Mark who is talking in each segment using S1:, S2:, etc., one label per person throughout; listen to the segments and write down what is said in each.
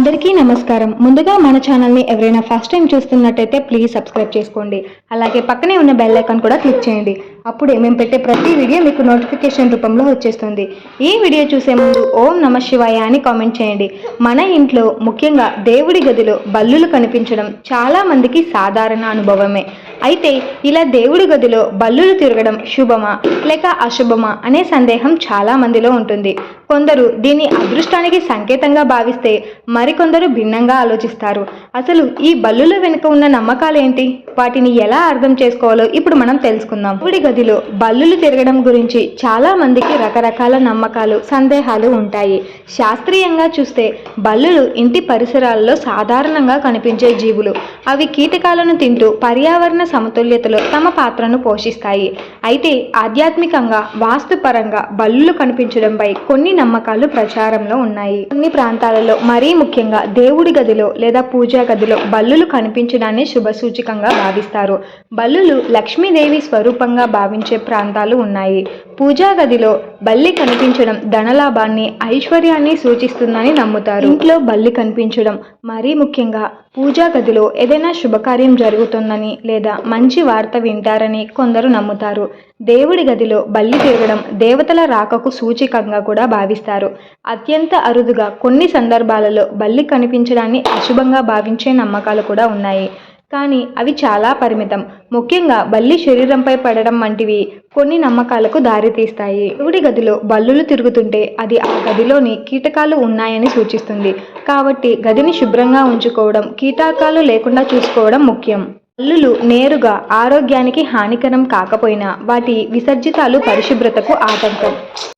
S1: అందరికీ నమస్కారం. ముందుగా మన ఛానల్ని ఎవరైనా ఫస్ట్ టైం చూస్తున్నట్టయితే ప్లీజ్ సబ్స్క్రైబ్ చేసుకోండి. అలాగే పక్కనే ఉన్న బెల్ ఐకాన్ కూడా క్లిక్ చేయండి. అప్పుడే మేము పెట్టే ప్రతి వీడియో మీకు నోటిఫికేషన్ రూపంలో వచ్చేస్తుంది. ఈ వీడియో చూసే ముందు ఓం నమ శివాయ అని కామెంట్ చేయండి. మన ఇంట్లో ముఖ్యంగా దేవుడి గదిలో బల్లులు కనిపించడం చాలా మందికి సాధారణ అనుభవమే. అయితే ఇలా దేవుడి గదిలో బల్లులు తిరగడం శుభమా లేక అశుభమా అనే సందేహం చాలా మందిలో ఉంటుంది. కొందరు దీన్ని అదృష్టానికి సంకేతంగా భావిస్తే మరికొందరు భిన్నంగా ఆలోచిస్తారు. అసలు ఈ బల్లుల వెనుక ఉన్న నమ్మకాలు ఏంటి? వాటిని ఎలా అర్థం చేసుకోవాలో ఇప్పుడు మనం తెలుసుకుందాం. దేవుడి గదిలో బల్లులు తిరగడం గురించి చాలా మందికి రకరకాల నమ్మకాలు సందేహాలు ఉంటాయి. శాస్త్రీయంగా చూస్తే బల్లులు ఇంటి పరిసరాల్లో సాధారణంగా కనిపించే జీవులు. అవి కీటకాలను తింటూ పర్యావరణ సమతుల్యతలో తమ పాత్రను పోషిస్తాయి. అయితే ఆధ్యాత్మికంగా వాస్తుపరంగా బల్లులు కనిపించడంపై కొన్ని నమ్మకాలు ప్రచారంలో ఉన్నాయి. కొన్ని ప్రాంతాలలో మరీ ముఖ్యంగా దేవుడి గదిలో లేదా పూజా గదిలో బల్లులు కనిపించడాన్ని శుభసూచకంగా భావిస్తారు. బల్లులు లక్ష్మీదేవి స్వరూపంగా భావించే ప్రాంతాలు ఉన్నాయి. పూజా గదిలో బల్లి కనిపించడం ధనలాభాన్ని ఐశ్వర్యాన్ని సూచిస్తుందని నమ్ముతారు. ఇంట్లో బల్లి కనిపించడం మరీ ముఖ్యంగా పూజా గదిలో ఏదైనా శుభకార్యం జరుగుతుందని లేదా మంచి వార్త వింటారని కొందరు నమ్ముతారు. దేవుడి గదిలో బల్లి తిరగడం దేవతల రాకకు సూచికంగా కూడా భావిస్తారు. అత్యంత అరుదుగా కొన్ని సందర్భాలలో బల్లి కనిపించడాన్ని అశుభంగా భావించే నమ్మకాలు కూడా ఉన్నాయి. కానీ అవి చాలా పరిమితం. ముఖ్యంగా బల్లి శరీరంపై పడడం వంటివి కొన్ని నమ్మకాలకు దారితీస్తాయి. దేవుడి గదిలో బల్లులు తిరుగుతుంటే అది ఆ గదిలోని కీటకాలు ఉన్నాయని సూచిస్తుంది. కాబట్టి గదిని శుభ్రంగా ఉంచుకోవడం కీటకాలు లేకుండా చూసుకోవడం ముఖ్యం. బల్లులు నేరుగా ఆరోగ్యానికి హానికరం కాకపోయినా వాటి విసర్జితాలు పరిశుభ్రతకు ఆటంకం.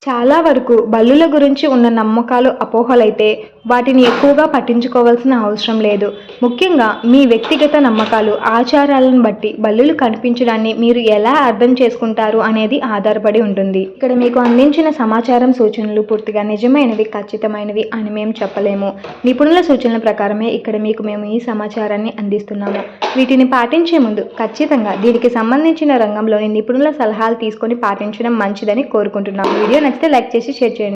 S1: చాలా వరకు బల్లుల గురించి ఉన్న నమ్మకాలు అపోహలైతే వాటిని ఎక్కువగా పట్టించుకోవాల్సిన అవసరం లేదు. ముఖ్యంగా మీ వ్యక్తిగత నమ్మకాలు ఆచారాలను బట్టి బల్లులు కనిపించడాన్ని మీరు ఎలా అర్థం చేసుకుంటారు అనేది ఆధారపడి ఉంటుంది. ఇక్కడ మీకు అందించిన సమాచారం సూచనలు పూర్తిగా నిజమైనవి ఖచ్చితమైనవి అని మేము చెప్పలేము. నిపుణుల సూచనల ప్రకారమే ఇక్కడ మీకు మేము ఈ సమాచారాన్ని అందిస్తున్నాము. వీటిని పాటించే ముందు ఖచ్చితంగా దీనికి సంబంధించిన రంగంలోని నిపుణుల సలహాలు తీసుకొని పాటించడం మంచిదని కోరుకుంటున్నాము. వీడియో నచ్చితే లైక్ చేసి షేర్ చేయండి.